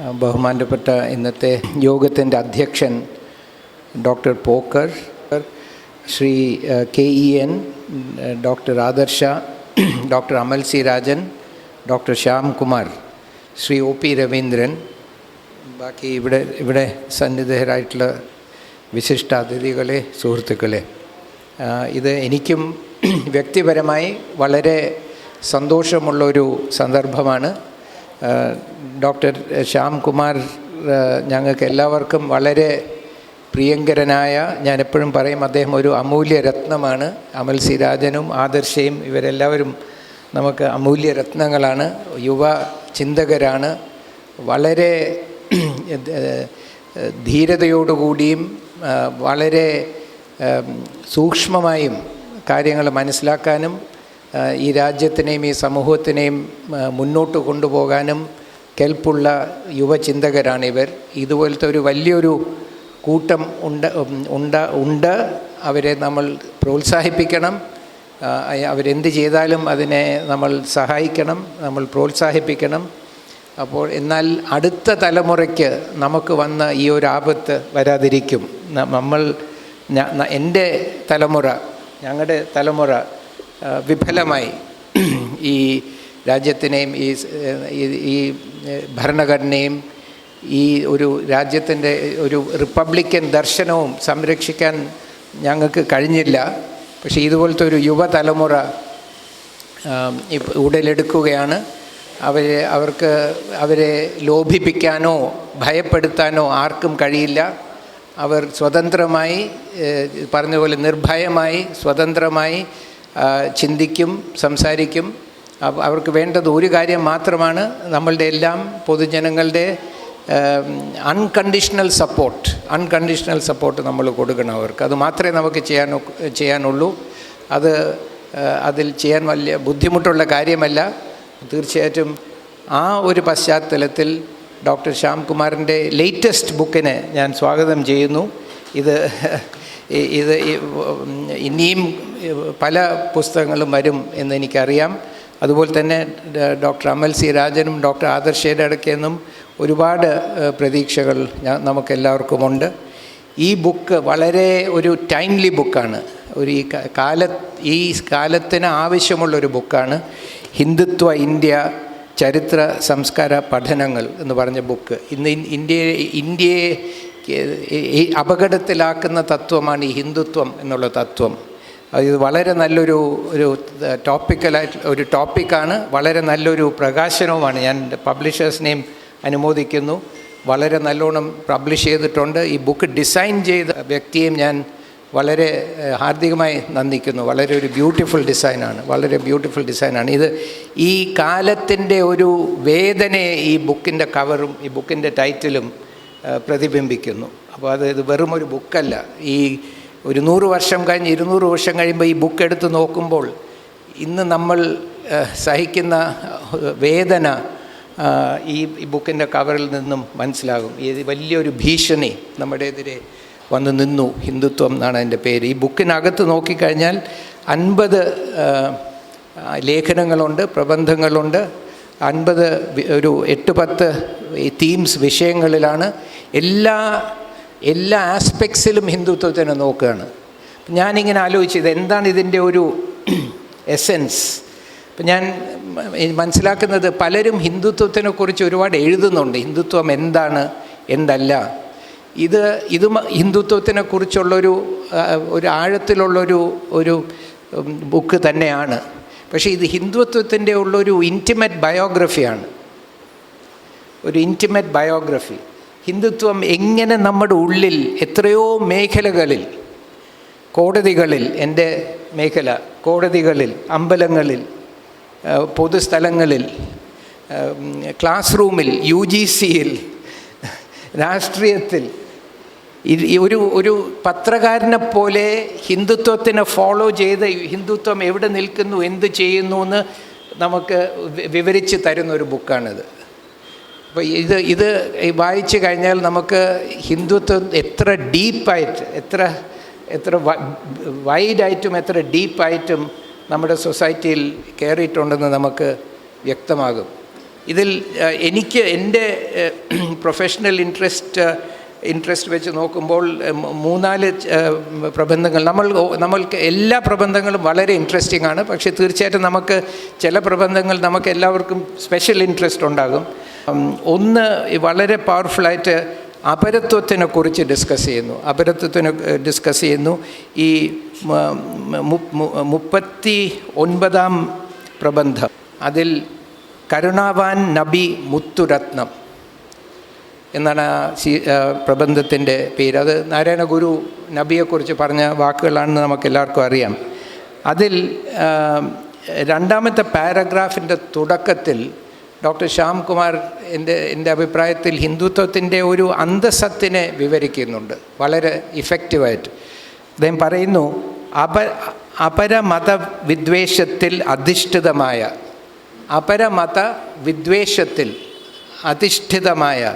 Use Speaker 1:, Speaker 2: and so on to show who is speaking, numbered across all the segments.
Speaker 1: ബഹുമാനപ്പെട്ട ഇന്നത്തെ യോഗത്തിന്റെ അധ്യക്ഷൻ doctor Pokker Shri K E N doctor Adarsha doctor Amal C Rajan doctor Shyam Kumar Shri O P Raveendran ബാക്കി ഇവിടെ ഇവിടെ സന്നിധരായിട്ടുള്ള വിശിഷ്ട അതിഥികളെ സുഹൃത്തുക്കളെ. ഇത് എനിക്കും വ്യക്തിപരമായി വളരെ സന്തോഷമുള്ളൊരു സന്ദർഭമാണ്. ഡോക്ടർ ശ്യാം കുമാർ ഞങ്ങൾക്ക് എല്ലാവർക്കും വളരെ പ്രിയങ്കരനായ ഞാൻ എപ്പോഴും പറയും അദ്ദേഹം ഒരു അമൂല്യ രത്നമാണ്. അമൽ സിരാജനും ആദർശയും ഇവരെല്ലാവരും നമുക്ക് അമൂല്യ രത്നങ്ങളാണ്. യുവ ചിന്തകരാണ്. വളരെ ധീരതയോടുകൂടിയും വളരെ സൂക്ഷ്മമായും കാര്യങ്ങൾ മനസ്സിലാക്കാനും ഈ രാജ്യത്തിനെയും ഈ സമൂഹത്തിനെയും മുന്നോട്ട് കൊണ്ടുപോകാനും കെൽപ്പുള്ള യുവചിന്തകരാണ് ഇവർ ഇതുപോലത്തെ ഒരു വലിയൊരു കൂട്ടം ഉണ്ട് ഉണ്ട ഉണ്ട്. അവരെ നമ്മൾ പ്രോത്സാഹിപ്പിക്കണം. അവരെന്ത് ചെയ്താലും അതിനെ നമ്മൾ സഹായിക്കണം നമ്മൾ പ്രോത്സാഹിപ്പിക്കണം. അപ്പോൾ എന്നാൽ അടുത്ത തലമുറയ്ക്ക് നമുക്ക് വന്ന ഈ ഒരു ആപത്ത് വരാതിരിക്കും. നമ്മൾ എന്റെ തലമുറ ഞങ്ങളുടെ തലമുറ വിഫലമായി. ഈ രാജ്യത്തിനെയും ഈ ഈ- ഭരണഘടനയും ഈ ഒരു രാജ്യത്തിന്റെ ഒരു റിപ്പബ്ലിക്കൻ ദർശനവും സംരക്ഷിക്കാൻ ഞങ്ങൾക്ക് കഴിഞ്ഞില്ല. പക്ഷേ ഇതുപോലത്തെ ഒരു യുവതലമുറ ഉടലെടുക്കുകയാണ്. അവരെ അവർക്ക് അവരെ ലോഭിപ്പിക്കാനോ ഭയപ്പെടുത്താനോ ആർക്കും കഴിയില്ല. അവർ സ്വതന്ത്രമായി പറഞ്ഞതുപോലെ പറഞ്ഞ പോലെ നിർഭയമായി സ്വതന്ത്രമായി ചിന്തിക്കും സംസാരിക്കും. അവർക്ക് വേണ്ടത് ഒരു കാര്യം മാത്രമാണ്. നമ്മളുടെ എല്ലാം പൊതുജനങ്ങളുടെ അൺകണ്ടീഷണൽ സപ്പോർട്ട് അൺകണ്ടീഷണൽ സപ്പോർട്ട് നമ്മൾ കൊടുക്കണം അവർക്ക്. അത് മാത്രമേ നമുക്ക് ചെയ്യാൻ ചെയ്യാനുള്ളൂ. അത് അതിൽ ചെയ്യാൻ വലിയ ബുദ്ധിമുട്ടുള്ള കാര്യമല്ല. തീർച്ചയായിട്ടും ആ ഒരു പശ്ചാത്തലത്തിൽ ഡോക്ടർ ശ്യാംകുമാറിന്റെ ലേറ്റസ്റ്റ് ബുക്കിനെ ഞാൻ സ്വാഗതം ചെയ്യുന്നു. ഇത് ഇത് ഇനിയും പല പുസ്തകങ്ങളും വരും എന്നെനിക്കറിയാം അതുപോലെ തന്നെ ഡോക്ടർ അമൽ സി രാജനും ഡോക്ടർ ആദർശയുടെ ഇടയ്ക്കെന്നും ഒരുപാട് പ്രതീക്ഷകൾ നമുക്കെല്ലാവർക്കുമുണ്ട്. ഈ ബുക്ക് വളരെ ഒരു ടൈംലി ബുക്കാണ്. ഒരു ഈ കാല ഈ കാലത്തിന് ആവശ്യമുള്ളൊരു ബുക്കാണ്. ഹിന്ദുത്വ ഇന്ത്യ ചരിത്ര സംസ്കാര പഠനങ്ങൾ എന്ന് പറഞ്ഞ ബുക്ക്. ഇന്ന് ഇന്ത്യയെ ഇന്ത്യയെ ഈ- അപകടത്തിലാക്കുന്ന തത്വമാണ് ഈ ഹിന്ദുത്വം എന്നുള്ള തത്വം. ഇത് വളരെ നല്ലൊരു ഒരു ടോപ്പിക്കലായിട്ട് ഒരു ടോപ്പിക്കാണ് വളരെ നല്ലൊരു പ്രകാശനവുമാണ്. ഞാൻ പബ്ലിഷേഴ്സിനെയും അനുമോദിക്കുന്നു. വളരെ നല്ലോണം പബ്ലിഷ് ചെയ്തിട്ടുണ്ട്. ഈ ബുക്ക് ഡിസൈൻ ചെയ്ത വ്യക്തിയെയും ഞാൻ വളരെ ഹാർദികമായി നന്ദിക്കുന്നു. വളരെ ഒരു ബ്യൂട്ടിഫുൾ ഡിസൈനാണ് വളരെ ബ്യൂട്ടിഫുൾ ഡിസൈനാണ് ഇത് ഈ കാലത്തിന്റെ ഒരു വേദനയെ ഈ ബുക്കിന്റെ കവറും ഈ ബുക്കിന്റെ ടൈറ്റിലും പ്രതിബിംബിക്കുന്നു. അപ്പോൾ അത് ഇത് വെറും ഒരു ബുക്കല്ല. ഈ ഒരു നൂറ് വർഷം കഴിഞ്ഞ് ഇരുന്നൂറ് വർഷം കഴിയുമ്പോൾ ഈ ബുക്ക് എടുത്ത് നോക്കുമ്പോൾ ഇന്ന് നമ്മൾ സഹിക്കുന്ന വേദന ഈ ബുക്കിന്റെ കവറിൽ നിന്നും മനസ്സിലാകും. ഇത് വലിയൊരു ഭീഷണി നമ്മുടെ എതിരെ വന്ന് നിന്നു. ഹിന്ദുത്വം എന്നാണ് അതിന്റെ പേര്. ഈ ബുക്കിനകത്ത് നോക്കിക്കഴിഞ്ഞാൽ അൻപത് ലേഖനങ്ങളുണ്ട് പ്രബന്ധങ്ങളുണ്ട്. അൻപത് ഒരു എട്ട് പത്ത് തീംസ് വിഷയങ്ങളിലാണ് എല്ലാ എല്ലാ ആസ്പെക്ട്സിലും ഹിന്ദുത്വത്തിനെ നോക്കുകയാണ്. ഞാനിങ്ങനെ ആലോചിച്ചത് എന്താണ് ഇതിന്റെ ഒരു എസെൻസ് ഇപ്പം ഞാൻ മനസ്സിലാക്കുന്നത് പലരും ഹിന്ദുത്വത്തിനെക്കുറിച്ച് ഒരുപാട് എഴുതുന്നുണ്ട്. ഹിന്ദുത്വം എന്താണ് എന്തല്ല. ഇത് ഇത് ഹിന്ദുത്വത്തിനെക്കുറിച്ചുള്ളൊരു ഒരു ആഴത്തിലുള്ളൊരു ഒരു ബുക്ക് തന്നെയാണ്. പക്ഷേ ഇത് ഹിന്ദുത്വത്തിന്റെ ഉള്ളൊരു ഇന്റിമേറ്റ് ബയോഗ്രഫിയാണ് ഒരു ഇന്റിമേറ്റ് ബയോഗ്രഫി ഹിന്ദുത്വം എങ്ങനെ നമ്മുടെ ഉള്ളിൽ എത്രയോ മേഖലകളിൽ കോടതികളിൽ എന്റെ മേഖല കോടതികളിൽ അമ്പലങ്ങളിൽ പൊതുസ്ഥലങ്ങളിൽ ക്ലാസ് റൂമിൽ യു ജി സിയിൽ രാഷ്ട്രീയത്തിൽ ഒരു ഒരു പത്രകാരനെ പോലെ ഹിന്ദുത്വത്തിനെ ഫോളോ ചെയ്ത് ഹിന്ദുത്വം എവിടെ നിൽക്കുന്നു എന്ത് ചെയ്യുന്നു എന്ന് നമുക്ക് വിവരിച്ച് തരുന്ന ഒരു ബുക്കാണിത്. അപ്പോൾ ഇത് ഇത് വായിച്ചു കഴിഞ്ഞാൽ നമുക്ക് ഹിന്ദുത്വം എത്ര ഡീപ്പായിട്ട് എത്ര എത്ര വൈഡായിട്ടും എത്ര ഡീപ്പായിട്ടും നമ്മുടെ സൊസൈറ്റിയിൽ കയറിയിട്ടുണ്ടെന്ന് നമുക്ക് വ്യക്തമാകും. ഇതിൽ എനിക്ക് എന്റെ പ്രൊഫഷണൽ ഇൻട്രസ്റ്റ് ഇൻട്രസ്റ്റ് വെച്ച് നോക്കുമ്പോൾ മൂന്നാൽ പ്രബന്ധങ്ങൾ. നമ്മൾ നമ്മൾക്ക് എല്ലാ പ്രബന്ധങ്ങളും വളരെ ഇൻട്രസ്റ്റിംഗ് ആണ്. പക്ഷേ തീർച്ചയായിട്ടും നമുക്ക് ചില പ്രബന്ധങ്ങൾ നമുക്ക് എല്ലാവർക്കും സ്പെഷ്യൽ ഇൻട്രസ്റ്റ് ഉണ്ടാകും. ഒന്ന് വളരെ പവർഫുള്ളായിട്ട് അപരത്വത്തിനെ കുറിച്ച് ഡിസ്കസ് ചെയ്യുന്നു. അപരത്വത്തിനെ ഡിസ്കസ് ചെയ്യുന്നു. ഈ മുപ്പത്തി ഒൻപതാം പ്രബന്ധം. അതിൽ കരുണാവാൻ നബി മുത്തുരത്നം. എന്നാണ് ആ ശീ പ്രബന്ധത്തിന്റെ പേര്. അത് നാരായണ ഗുരു നബിയെക്കുറിച്ച് പറഞ്ഞ വാക്കുകളാണെന്ന് നമുക്ക് എല്ലാവർക്കും അറിയാം. അതിൽ രണ്ടാമത്തെ പാരഗ്രാഫിന്റെ തുടക്കത്തിൽ ഡോക്ടർ ശ്യാം കുമാർ എന്റെ എന്റെ അഭിപ്രായത്തിൽ ഹിന്ദുത്വത്തിന്റെ ഒരു അന്തസത്തിനെ വിവരിക്കുന്നുണ്ട്. വളരെ ഇഫക്റ്റീവായിട്ട്. അദ്ദേഹം പറയുന്നു അപ അപരമത വിദ്വേഷത്തിൽ അധിഷ്ഠിതമായ അപരമത വിദ്വേഷത്തിൽ അധിഷ്ഠിതമായ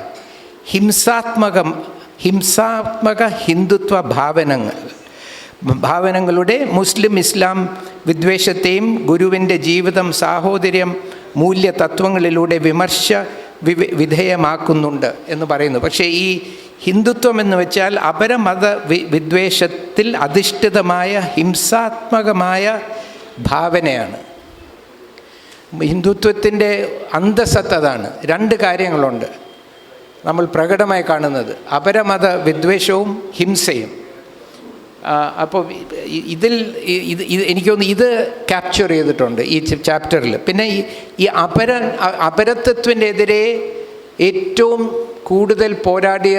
Speaker 1: ഹിംസാത്മകം ഹിംസാത്മക ഹിന്ദുത്വ ഭാവനങ്ങൾ. ഭാവനങ്ങളുടെ മുസ്ലിം ഇസ്ലാം വിദ്വേഷത്തെയും ഗുരുവിന്റെ ജീവിതം സാഹോദര്യം മൂല്യ തത്വങ്ങളിലൂടെ വിമർശ വിധേയമാക്കുന്നുണ്ട് എന്ന് പറയുന്നു. പക്ഷേ ഈ ഹിന്ദുത്വം എന്ന് വെച്ചാൽ അപരമത വിദ്വേഷത്തിൽ അധിഷ്ഠിതമായ ഹിംസാത്മകമായ ഭാവനയാണ്. ഹിന്ദുത്വത്തിന്റെ അന്തസത്തതാണ്. രണ്ട് കാര്യങ്ങളുണ്ട്. നമ്മൾ പ്രകടമായി കാണുന്നത്. അപരമത വിദ്വേഷവും ഹിംസയും. അപ്പോൾ ഇതിൽ ഇത് ഇത് എനിക്ക് തോന്നുന്നു ഇത് ക്യാപ്ചർ ചെയ്തിട്ടുണ്ട് ഈ ചാപ്റ്ററിൽ പിന്നെ ഈ ഈ അപര അ- അപരത്വത്തിന്റെ എതിരെ ഏറ്റവും കൂടുതൽ പോരാടിയ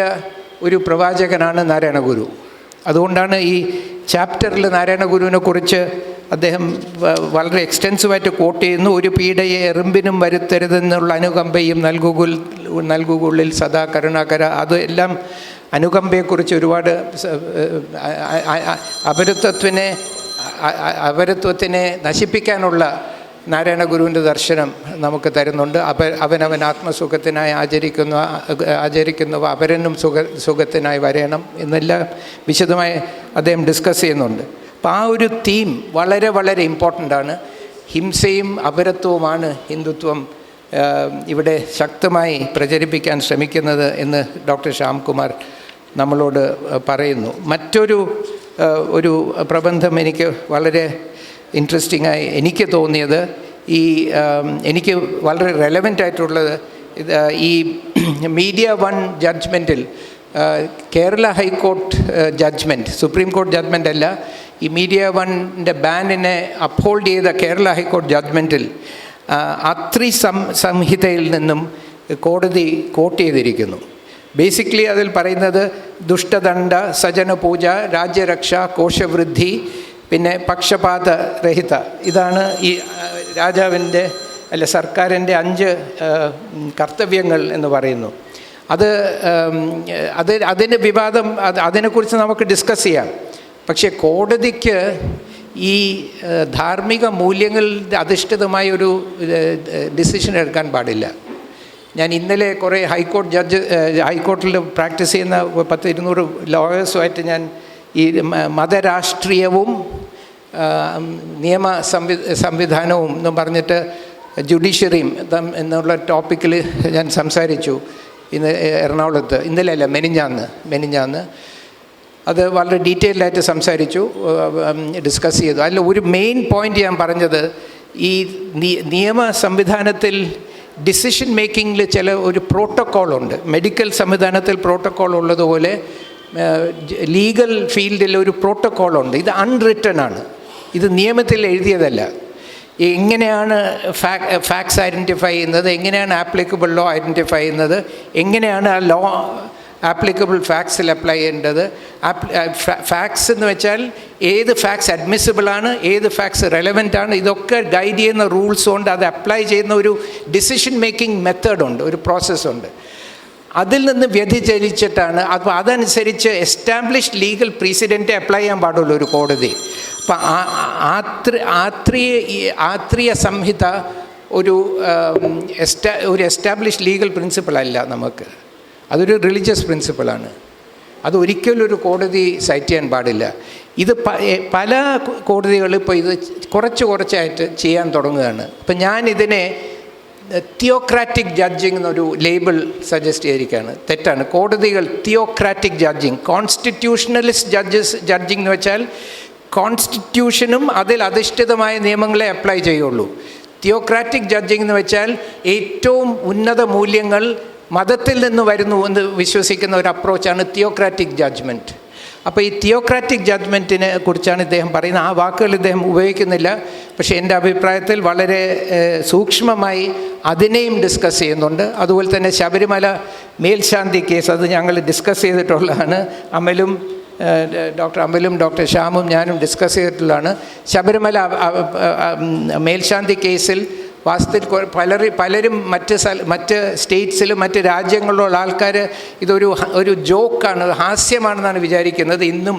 Speaker 1: ഒരു പ്രവാചകനാണ് നാരായണ ഗുരു അതുകൊണ്ടാണ് ഈ ചാപ്റ്ററിൽ നാരായണ ഗുരുവിനെ കുറിച്ച് അദ്ദേഹം വളരെ എക്സ്റ്റെൻസീവായിട്ട് കോട്ട് ചെയ്യുന്നു. ഒരു പീഡയെ എറുമ്പിനും വരുത്തരുതെന്നുള്ള അനുകമ്പയും നൽകുകുൽ നൽകുകുള്ളിൽ സദാ കരുണാകര. അതെല്ലാം അനുകമ്പയെക്കുറിച്ച് ഒരുപാട് അപരത്വത്തിനെ അപരത്വത്തിനെ നശിപ്പിക്കാനുള്ള നാരായണ ഗുരുവിന്റെ ദർശനം നമുക്ക് തരുന്നുണ്ട്. അപ അവനവൻ ആത്മസുഖത്തിനായി ആചരിക്കുന്ന ആചരിക്കുന്നവ അപരനും സുഖ സുഖത്തിനായി വരയണം എന്നെല്ലാം വിശദമായി അദ്ദേഹം ഡിസ്കസ് ചെയ്യുന്നുണ്ട്. അപ്പോൾ ആ ഒരു തീം വളരെ വളരെ ഇമ്പോർട്ടന്റ് ആണ്. ഹിംസയും അപരത്വവുമാണ് ഹിന്ദുത്വം ഇവിടെ ശക്തമായി പ്രചരിപ്പിക്കാൻ ശ്രമിക്കുന്നത് എന്ന് ഡോക്ടർ ശ്യാംകുമാർ നമ്മളോട് പറയുന്നു. മറ്റൊരു ഒരു പ്രബന്ധം എനിക്ക് വളരെ ഇൻട്രസ്റ്റിംഗ് ആയി എനിക്ക് തോന്നിയത് ഈ എനിക്ക് വളരെ റെലവന്റ് ആയിട്ടുള്ളത് ഈ media one ജഡ്ജ്മെന്റിൽ Kerala high court judgment supreme court judgment അല്ല ഈ മീഡിയ വണ്ണിന്റെ ബാനിനെ അപ്ഹോൾഡ് ചെയ്ത കേരള ഹൈക്കോർട്ട് ജഡ്ജ്മെന്റിൽ അത്രി സം സംഹിതയിൽ നിന്നും കോടതി കോട്ട് ചെയ്തിരിക്കുന്നു. ബേസിക്കലി അതിൽ പറയുന്നത് ദുഷ്ടദണ്ഡ സജന പൂജ രാജ്യരക്ഷ കോശവൃദ്ധി പിന്നെ പക്ഷപാത രഹിത. ഇതാണ് ഈ രാജാവിന്റെ അല്ല സർക്കാരിന്റെ അഞ്ച് കർത്തവ്യങ്ങൾ എന്ന് പറയുന്നു. അത് അത് അതിന് വിവാദം അത് അതിനെക്കുറിച്ച് നമുക്ക് ഡിസ്കസ് ചെയ്യാം. പക്ഷേ കോടതിക്ക് ഈ ധാർമ്മിക മൂല്യങ്ങളിൽ അധിഷ്ഠിതമായ ഒരു ഡിസിഷൻ എടുക്കാൻ പാടില്ല. ഞാൻ ഇന്നലെ കുറേ ഹൈക്കോടതി ജഡ്ജ് ഹൈക്കോർട്ടിൽ പ്രാക്ടീസ് ചെയ്യുന്ന പത്ത് ഇരുന്നൂറ് ലോയേഴ്സുമായിട്ട് ഞാൻ ഈ മതരാഷ്ട്രീയവും നിയമ സംവി സംവിധാനവും എന്ന് പറഞ്ഞിട്ട് ജുഡീഷ്യറിയും എന്നുള്ള ടോപ്പിക്കിൽ ഞാൻ സംസാരിച്ചു. ഇന്ന് എറണാകുളത്ത് ഇന്നലെ അല്ല മെനിഞ്ഞാന്ന് മെനിഞ്ഞാന്ന്. അത് വളരെ ഡീറ്റെയിൽഡായിട്ട് സംസാരിച്ചു ഡിസ്കസ് ചെയ്തു. അതിൽ ഒരു മെയിൻ പോയിന്റ് ഞാൻ പറഞ്ഞത് ഈ നിയമ സംവിധാനത്തിൽ ഡിസിഷൻ മേക്കിങ്ങിൽ ചില ഒരു പ്രോട്ടോക്കോളുണ്ട്. മെഡിക്കൽ സംവിധാനത്തിൽ പ്രോട്ടോക്കോൾ ഉള്ളതുപോലെ ലീഗൽ ഫീൽഡിൽ ഒരു പ്രോട്ടോക്കോളുണ്ട്. ഇത് അൺറിട്ടൺ ആണ്. ഇത് നിയമത്തിൽ എഴുതിയതല്ല. എങ്ങനെയാണ് ഫാക്ട്സ് ഐഡന്റിഫൈ ചെയ്യുന്നത്? എങ്ങനെയാണ് ആപ്ലിക്കബിൾ ലോ ഐഡന്റിഫൈ ചെയ്യുന്നത്? എങ്ങനെയാണ് ആ ലോ ആപ്ലിക്കബിൾ ഫാക്ട്സിൽ അപ്ലൈ ചെയ്യേണ്ടത്? ഫാക്ട്സ് എന്ന് വെച്ചാൽ ഏത് ഫാക്ട്സ് അഡ്മിസിബിൾ ആണ് ഏത് ഫാക്ട്സ് റെലവന്റ് ആണ്? ഇതൊക്കെ ഗൈഡ് ചെയ്യുന്ന റൂൾസ് കൊണ്ട് അത് അപ്ലൈ ചെയ്യുന്ന ഒരു ഡിസിഷൻ മേക്കിംഗ് മെത്തേഡ് ഉണ്ട് ഒരു പ്രോസസ്സ് ഉണ്ട്. അതിൽ നിന്ന് വ്യതിചലിച്ചിട്ടാണ്. അപ്പോൾ അതനുസരിച്ച് എസ്റ്റാബ്ലിഷ്ഡ് ലീഗൽ പ്രീസിഡന്റ് അപ്ലൈ ചെയ്യാൻ പാടുള്ളൂ ഒരു കോടതി. അപ്പം ആത്രി ആത്രീയ ആത്രീയ സംഹിത ഒരു എസ്റ്റാ ഒരു എസ്റ്റാബ്ലിഷ് ലീഗൽ പ്രിൻസിപ്പിൾ അല്ല നമുക്ക്. അതൊരു റിലീജിയസ് പ്രിൻസിപ്പിളാണ് അത് ഒരിക്കലും ഒരു കോടതി സൈറ്റ് ചെയ്യാൻ പാടില്ല. ഇത് പല കോടതികളും ഇപ്പോൾ ഇത് കുറച്ച് കുറച്ചായിട്ട് ചെയ്യാൻ തുടങ്ങുകയാണ്. അപ്പം ഞാൻ ഇതിനെ തിയോക്രാറ്റിക് ജഡ്ജിങ് എന്നൊരു ലേബിൾ സജസ്റ്റ് ചെയ്തിരിക്കുകയാണ്. തെറ്റാണ്. കോടതികൾ theocratic judging constitutionalist judges judging എന്ന് വെച്ചാൽ കോൺസ്റ്റിറ്റ്യൂഷനും അതിൽ അധിഷ്ഠിതമായ നിയമങ്ങളെ അപ്ലൈ ചെയ്യുള്ളൂ. തിയോക്രാറ്റിക് ജഡ്ജിങ് എന്ന് വെച്ചാൽ ഏറ്റവും ഉന്നത മൂല്യങ്ങൾ മതത്തിൽ നിന്ന് വരുന്നു എന്ന് വിശ്വസിക്കുന്ന ഒരു അപ്രോച്ചാണ് തിയോക്രാറ്റിക് ജഡ്ജ്മെന്റ് അപ്പോൾ ഈ തിയോക്രാറ്റിക് ജഡ്ജ്മെന്റിനെ കുറിച്ചാണ് ഇദ്ദേഹം പറയുന്നത്. ആ വാക്കുകൾ ഇദ്ദേഹം ഉപയോഗിക്കുന്നില്ല. പക്ഷേ എന്റെ അഭിപ്രായത്തിൽ വളരെ സൂക്ഷ്മമായി അതിനെയും ഡിസ്കസ് ചെയ്യുന്നുണ്ട്. അതുപോലെ തന്നെ ശബരിമല മേൽശാന്തി കേസ് അത് ഞങ്ങൾ ഡിസ്കസ് ചെയ്തിട്ടുള്ളതാണ്. അമലും ഡോക്ടർ അമലും ഡോക്ടർ ശ്യാമും ഞാനും ഡിസ്കസ് ചെയ്തിട്ടുള്ളതാണ്. ശബരിമല മേൽശാന്തി കേസിൽ പല പലരും പലരും മറ്റ് സ്ഥല മറ്റ് സ്റ്റേറ്റ്സിലും മറ്റ് രാജ്യങ്ങളിലുള്ള ആൾക്കാർ ഇതൊരു ഒരു ജോക്കാണ് ഹാസ്യമാണെന്നാണ് വിചാരിക്കുന്നത്. ഇന്നും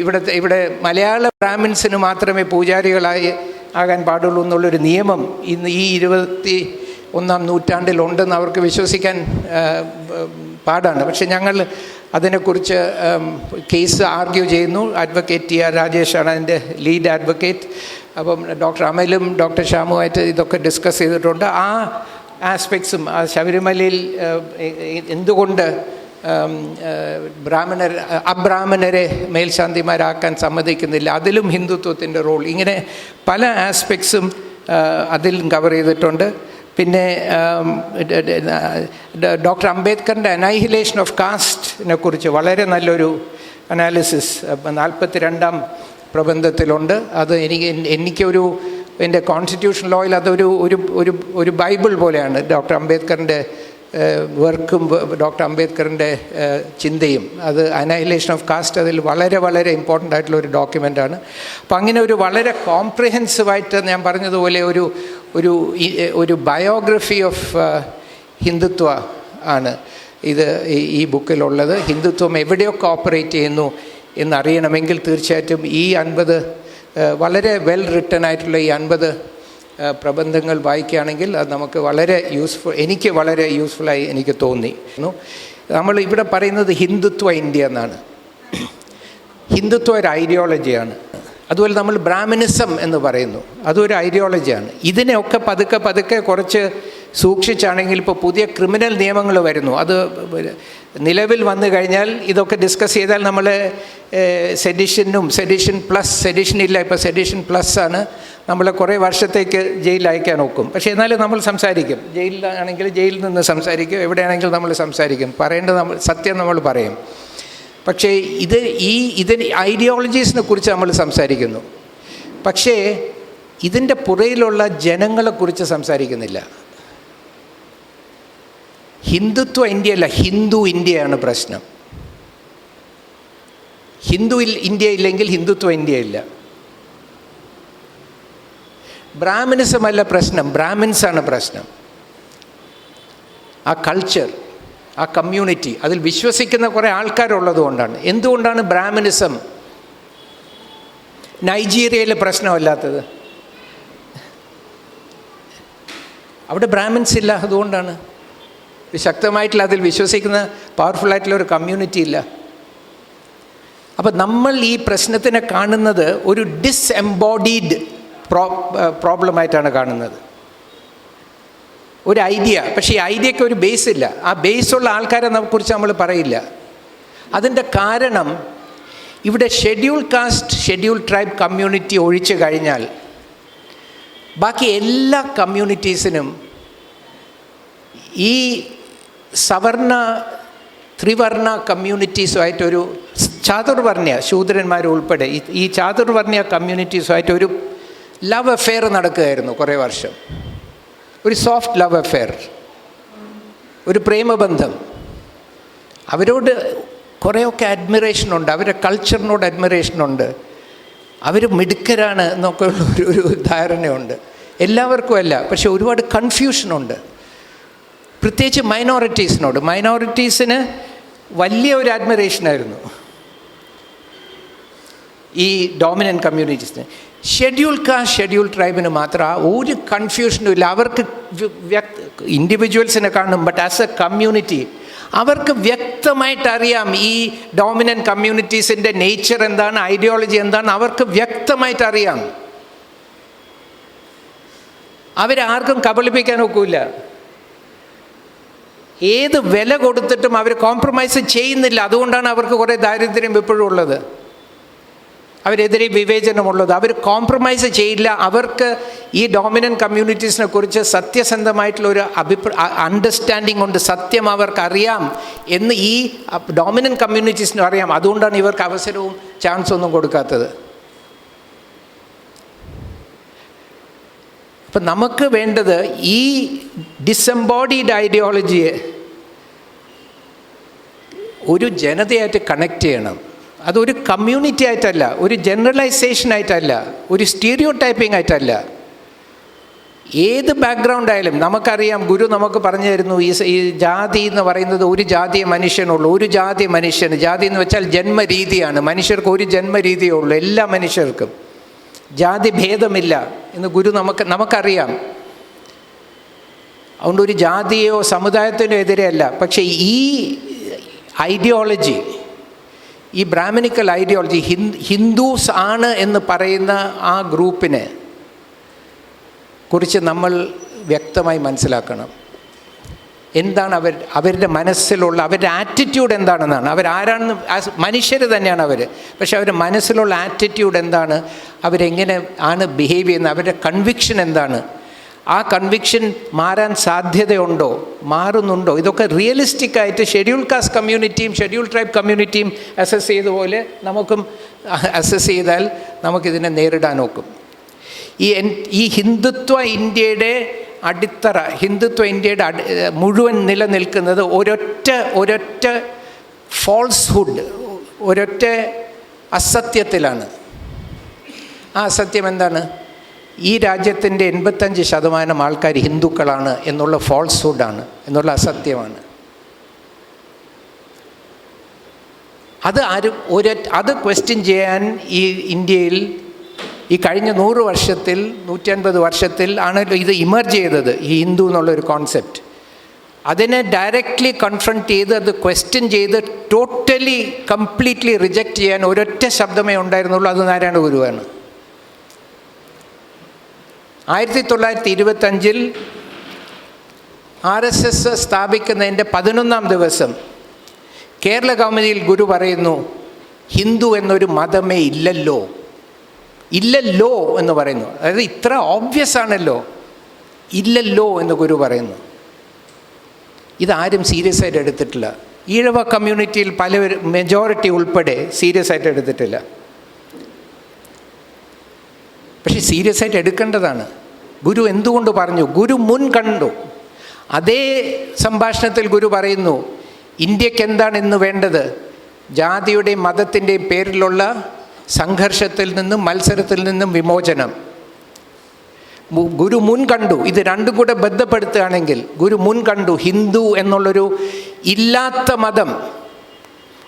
Speaker 1: ഇവിടെ ഇവിടെ മലയാള ബ്രാഹ്മിൻസിന് മാത്രമേ പൂജാരികളായി ആകാൻ പാടുള്ളൂ എന്നുള്ളൊരു നിയമം ഇന്ന് ഈ ഇരുപത്തി ഒന്നാം നൂറ്റാണ്ടിലുണ്ടെന്ന് അവർക്ക് വിശ്വസിക്കാൻ പാടാണ്. പക്ഷെ ഞങ്ങൾ അതിനെക്കുറിച്ച് കേസ് ആർഗ്യൂ ചെയ്യുന്നു. അഡ്വക്കേറ്റ് ടി ആർ രാജേഷാണ് അതിന്റെ ലീഡ് അഡ്വക്കേറ്റ് അപ്പം ഡോക്ടർ അമലും ഡോക്ടർ ഷ്യാമുമായിട്ട് ഇതൊക്കെ ഡിസ്കസ് ചെയ്തിട്ടുണ്ട്. ആ ആസ്പെക്ട്സും ആ ശബരിമലയിൽ എന്തുകൊണ്ട് ബ്രാഹ്മണർ അബ്രാഹ്മണരെ മേൽശാന്തിമാരാക്കാൻ സമ്മതിക്കുന്നില്ല? അതിലും ഹിന്ദുത്വത്തിന്റെ റോൾ ഇങ്ങനെ പല ആസ്പെക്ട്സും അതിലും കവർ ചെയ്തിട്ടുണ്ട്. പിന്നെ ഡോക്ടർ അംബേദ്കറിന്റെ അനൈഹിലേഷൻ ഓഫ് കാസ്റ്റിനെ കുറിച്ച് വളരെ നല്ലൊരു അനാലിസിസ് നാൽപ്പത്തി രണ്ടാം പ്രബന്ധത്തിലുണ്ട്. അത് എനിക്ക് എനിക്കൊരു എന്റെ കോൺസ്റ്റിറ്റ്യൂഷൻ ലോയിൽ അതൊരു ഒരു ഒരു ബൈബിൾ പോലെയാണ് ഡോക്ടർ അംബേദ്കറിന്റെ വർക്കും ഡോക്ടർ അംബേദ്കറിന്റെ ചിന്തയും. അത് അനൈലേഷൻ ഓഫ് കാസ്റ്റ് അതിൽ വളരെ വളരെ ഇമ്പോർട്ടന്റ് ആയിട്ടുള്ള ഒരു ഡോക്യുമെന്റാണ് അപ്പം അങ്ങനെ ഒരു വളരെ കോംപ്രിഹെൻസീവായിട്ട് ഞാൻ പറഞ്ഞതുപോലെ ഒരു ഒരു ഒരു ബയോഗ്രഫി ഓഫ് ഹിന്ദുത്വ ആണ് ഇത് ഈ- ബുക്കിലുള്ളത്. ഹിന്ദുത്വം എവിടെയൊക്കെ ഓപ്പറേറ്റ് ചെയ്യുന്നു എന്നറിയണമെങ്കിൽ തീർച്ചയായിട്ടും ഈ അൻപത് വളരെ വെൽ റിട്ടൺ ആയിട്ടുള്ള ഈ അൻപത് പ്രബന്ധങ്ങൾ വായിക്കുകയാണെങ്കിൽ അത് നമുക്ക് വളരെ യൂസ്ഫുൾ എനിക്ക് വളരെ യൂസ്ഫുള്ളായി എനിക്ക് തോന്നി. നമ്മൾ ഇവിടെ പറയുന്നത് ഹിന്ദുത്വ ഇന്ത്യ എന്നാണ്. ഹിന്ദുത്വ ഒരു ഐഡിയോളജിയാണ് അതുപോലെ നമ്മൾ ബ്രാഹ്മിനിസം എന്ന് പറയുന്നു. അതൊരു ഐഡിയോളജിയാണ് ഇതിനെയൊക്കെ പതുക്കെ പതുക്കെ കുറച്ച് സൂക്ഷിച്ചാണെങ്കിൽ ഇപ്പോൾ പുതിയ ക്രിമിനൽ നിയമങ്ങൾ വരുന്നു. അത് നിലവിൽ വന്നു കഴിഞ്ഞാൽ ഇതൊക്കെ ഡിസ്കസ് ചെയ്താൽ നമ്മൾ സെഡിഷനും സെഡിഷൻ പ്ലസ് സെഡിഷൻ ഇല്ല. ഇപ്പോൾ സെഡിഷൻ പ്ലസ് ആണ്. നമ്മളെ കുറേ വർഷത്തേക്ക് ജയിലിൽ അയക്കാൻ നോക്കും പക്ഷേ എന്നാലും നമ്മൾ സംസാരിക്കും. ജയിലിലാണെങ്കിൽ ജയിലിൽ നിന്ന് സംസാരിക്കും എവിടെയാണെങ്കിൽ നമ്മൾ സംസാരിക്കും. പറയേണ്ടത് നമ്മൾ സത്യം നമ്മൾ പറയും. പക്ഷേ ഇത് ഈ ഇതിന് ഐഡിയോളജീസിനെ കുറിച്ച് നമ്മൾ സംസാരിക്കുന്നു. പക്ഷേ ഇതിന്റെ പുറയിലുള്ള ജനങ്ങളെക്കുറിച്ച് സംസാരിക്കുന്നില്ല. ഹിന്ദുത്വ ഇന്ത്യയല്ല ഹിന്ദു ഇന്ത്യയാണ് പ്രശ്നം. ഹിന്ദു ഇന്ത്യ ഇല്ലെങ്കിൽ ഹിന്ദുത്വ ഇന്ത്യ ഇല്ല ബ്രാഹ്മിനിസം അല്ല പ്രശ്നം. ബ്രാഹ്മിൻസാണ് പ്രശ്നം. ആ കൾച്ചർ ആ കമ്മ്യൂണിറ്റി അതിൽ വിശ്വസിക്കുന്ന കുറേ ആൾക്കാരുള്ളത് കൊണ്ടാണ്. എന്തുകൊണ്ടാണ് ബ്രാഹ്മിനിസം നൈജീരിയയിലെ പ്രശ്നമല്ലാത്തത്? അവിടെ ബ്രാഹ്മിൻസ് ഇല്ല അതുകൊണ്ടാണ്. ശക്തമായിട്ടുള്ള അതിൽ വിശ്വസിക്കുന്ന പവർഫുള്ളായിട്ടുള്ള ഒരു കമ്മ്യൂണിറ്റി ഇല്ല. അപ്പം നമ്മൾ ഈ പ്രശ്നത്തിനെ കാണുന്നത് ഒരു ഡിസ്എംബോഡീഡ് പ്രോ പ്രോബ്ലമായിട്ടാണ് കാണുന്നത്. ഒരു ഐഡിയ പക്ഷേ ഈ ഐഡിയയ്ക്ക് ഒരു ബേസ് ഇല്ല. ആ ബേസുള്ള ആൾക്കാരെ കുറിച്ച് നമ്മൾ പറയില്ല. അതിന്റെ കാരണം ഇവിടെ schedule caste schedule tribe community ഒഴിച്ചു കഴിഞ്ഞാൽ ബാക്കി എല്ലാ കമ്മ്യൂണിറ്റീസിനും ഈ സവർണ ത്രിവർണ കമ്മ്യൂണിറ്റീസുമായിട്ടൊരു ചാതുർവർണ ശൂദ്രന്മാരുൾപ്പെടെ ഈ- ചാതുർവർണയ കമ്മ്യൂണിറ്റീസുമായിട്ടൊരു ലവ് അഫെയർ നടക്കുകയായിരുന്നു കുറേ വർഷം. ഒരു സോഫ്റ്റ് ലവ് അഫെയർ ഒരു പ്രേമബന്ധം. അവരോട് കുറേയൊക്കെ അഡ്മിറേഷനുണ്ട് അവരുടെ കൾച്ചറിനോട് അഡ്മിറേഷനുണ്ട് അവർ മിടുക്കരാണ് എന്നൊക്കെ ഉള്ള ഒരു ഒരു ധാരണയുണ്ട്. എല്ലാവർക്കും അല്ല പക്ഷെ ഒരുപാട് കൺഫ്യൂഷനുണ്ട് പ്രത്യേകിച്ച് മൈനോറിറ്റീസിനോട് മൈനോറിറ്റീസിന് വലിയ ഒരു അഡ്മിറേഷനായിരുന്നു ഈ ഡോമിനന്റ് കമ്മ്യൂണിറ്റീസിന് ഷെഡ്യൂൾ കാസ്റ്റ് ഷെഡ്യൂൾ ട്രൈബിന് മാത്രം ഒരു കൺഫ്യൂഷനും ഇല്ല. അവർക്ക് ഇൻഡിവിജ്വൽസിനെ കാണും ബട്ട് ആസ് എ കമ്മ്യൂണിറ്റി അവർക്ക് വ്യക്തമായിട്ട് അറിയാം ഈ ഡോമിനന്റ് കമ്മ്യൂണിറ്റീസിന്റെ നേച്ചർ എന്താണ് ഐഡിയോളജി എന്താണ് അവർക്ക് വ്യക്തമായിട്ട് അറിയാം. അവരാർക്കും കബളിപ്പിക്കാൻ ഒക്കില്ല. ഏത് വില കൊടുത്തിട്ടും അവർ കോംപ്രമൈസ് ചെയ്യുന്നില്ല. അതുകൊണ്ടാണ് അവർക്ക് കുറേ ദാരിദ്ര്യം ഇപ്പോഴും ഉള്ളത്. അവരെതിരെ വിവേചനമുള്ളത്. അവർ കോംപ്രമൈസ് ചെയ്യില്ല. അവർക്ക് ഈ ഡോമിനന്റ് കമ്മ്യൂണിറ്റീസിനെ കുറിച്ച് സത്യസന്ധമായിട്ടുള്ള ഒരു അഭിപ്രായ അണ്ടർസ്റ്റാൻഡിങ് ഉണ്ട്. സത്യം അവർക്ക് അറിയാം എന്ന് ഈ ഡോമിനന്റ് കമ്മ്യൂണിറ്റീസിനും അറിയാം. അതുകൊണ്ടാണ് ഇവർക്ക് അവസരവും ചാൻസ് ഒന്നും കൊടുക്കാത്തത്. അപ്പം നമുക്ക് വേണ്ടത് ഈ ഡിസംബോഡീഡ് ഐഡിയോളജിയെ ഒരു ജനതയായിട്ട് കണക്ട് ചെയ്യണം. അതൊരു കമ്മ്യൂണിറ്റി ആയിട്ടല്ല ഒരു ജനറലൈസേഷൻ ആയിട്ടല്ല ഒരു സ്റ്റീരിയോ ടൈപ്പിംഗ് ആയിട്ടല്ല. ഏത് ബാക്ക്ഗ്രൗണ്ട് ആയാലും നമുക്കറിയാം ഗുരു നമുക്ക് പറഞ്ഞു തരുന്നു ഈ ഈ ജാതി എന്ന് പറയുന്നത് ഒരു ജാതിയെ മനുഷ്യനുള്ളൂ ഒരു ജാതി മനുഷ്യന്. ജാതി എന്ന് വെച്ചാൽ ജന്മരീതിയാണ് മനുഷ്യർക്ക് ഒരു ജന്മരീതിയേ ഉള്ളൂ എല്ലാ മനുഷ്യർക്കും. ജാതി ഭേദമില്ല എന്ന് ഗുരു നമുക്ക് നമുക്കറിയാം. അതുകൊണ്ട് ഒരു ജാതിയോ സമുദായത്തിനോ എതിരെയല്ല പക്ഷേ ഈ ഐഡിയോളജി ഈ ബ്രാഹ്മണിക്കൽ ഐഡിയോളജി ഹിന്ദൂസ് ആണ് എന്ന് പറയുന്ന ആ ഗ്രൂപ്പിനെ കുറിച്ച് നമ്മൾ വ്യക്തമായി മനസ്സിലാക്കണം. എന്താണ് അവർ അവരുടെ മനസ്സിലുള്ള അവരുടെ ആറ്റിറ്റ്യൂഡ് എന്താണെന്നാണ്. അവരാരാണെന്ന് മനുഷ്യർ തന്നെയാണ് അവർ. പക്ഷെ അവരുടെ മനസ്സിലുള്ള ആറ്റിറ്റ്യൂഡ് എന്താണ്? അവരെങ്ങനെ ആണ് ബിഹേവ് ചെയ്യുന്നത്? അവരുടെ കൺവിക്ഷൻ എന്താണ്? ആ കൺവിക്ഷൻ മാറാൻ സാധ്യതയുണ്ടോ? മാറുന്നുണ്ടോ? ഇതൊക്കെ റിയലിസ്റ്റിക് ആയിട്ട് ഷെഡ്യൂൾ കാസ്റ്റ് കമ്മ്യൂണിറ്റിയും ഷെഡ്യൂൾ ട്രൈബ് കമ്മ്യൂണിറ്റിയും അസസ് ചെയ്ത പോലെ നമുക്കും അസസ് ചെയ്താൽ നമുക്കിതിനെ നേരിടാൻ നോക്കും. ഈ ഈ ഹിന്ദുത്വ ഇന്ത്യയുടെ അടിത്തറ ഹിന്ദുത്വ ഇന്ത്യയുടെ അടി മുഴുവൻ നിലനിൽക്കുന്നത് ഒരൊറ്റ ഒരൊറ്റ ഫോൾസ്ഹുഡ് ഒരൊറ്റ അസത്യത്തിലാണ്. ആ അസത്യം എന്താണ്? ഈ രാജ്യത്തിന്റെ എൺപത്തഞ്ച് ശതമാനം ആൾക്കാർ ഹിന്ദുക്കളാണ് എന്നുള്ള ഫോൾസ്ഹുഡാണ് എന്നുള്ള അസത്യമാണ്. അത് ആരും ഒരു അത് ക്വസ്റ്റ്യൻ ചെയ്യാൻ ഈ ഇന്ത്യയിൽ ഈ കഴിഞ്ഞ നൂറ് വർഷത്തിൽ നൂറ്റൻപത് വർഷത്തിൽ ആണല്ലോ ഇത് ഇമർജ് ചെയ്തത് ഈ ഹിന്ദു എന്നുള്ളൊരു കോൺസെപ്റ്റ് അതിനെ ഡയറക്റ്റ്ലി കൺഫ്രണ്ട് ചെയ്ത് അത് ക്വസ്റ്റ്യൻ ചെയ്ത് ടോട്ടലി കംപ്ലീറ്റ്ലി റിജക്റ്റ് ചെയ്യാൻ ഒരൊറ്റ ശബ്ദമേ ഉണ്ടായിരുന്നുള്ളൂ അത് നാരായണ ഗുരുവാണ്. ആയിരത്തി തൊള്ളായിരത്തി ഇരുപത്തഞ്ചിൽ ആർ എസ് എസ് സ്ഥാപിക്കുന്നതിന്റെ പതിനൊന്നാം ദിവസം കേരള കൗമുദിയിൽ ഗുരു പറയുന്നു ഹിന്ദു എന്നൊരു മതമേ ഇല്ലല്ലോ ഇല്ലല്ലോ എന്ന് പറയുന്നു. അതായത് ഇത്ര ഓബ്വിയസ് ആണല്ലോ ഇല്ലല്ലോ എന്ന് ഗുരു പറയുന്നു. ഇതാരും സീരിയസ് ആയിട്ട് എടുത്തിട്ടില്ല. ഈഴവ കമ്മ്യൂണിറ്റിയിൽ പല മെജോറിറ്റി ഉൾപ്പെടെ സീരിയസ് ആയിട്ട് എടുത്തിട്ടില്ല. പക്ഷെ സീരിയസ് ആയിട്ട് എടുക്കേണ്ടതാണ്. ഗുരു എന്തുകൊണ്ട് പറഞ്ഞു? ഗുരു മുൻ കണ്ടു. അതേ സംഭാഷണത്തിൽ ഗുരു പറയുന്നു ഇന്ത്യയ്ക്ക് എന്താണ് ഇന്ന് വേണ്ടത്? ജാതിയുടെയും മതത്തിന്റെയും പേരിലുള്ള സംഘർഷത്തിൽ നിന്നും മത്സരത്തിൽ നിന്നും വിമോചനം. ഗുരു മുൻ കണ്ടു. ഇത് രണ്ടും കൂടെ ബന്ധപ്പെടുത്തുകയാണെങ്കിൽ ഗുരു മുൻ കണ്ടു. ഹിന്ദു എന്നുള്ളൊരു ഇല്ലാത്ത മതം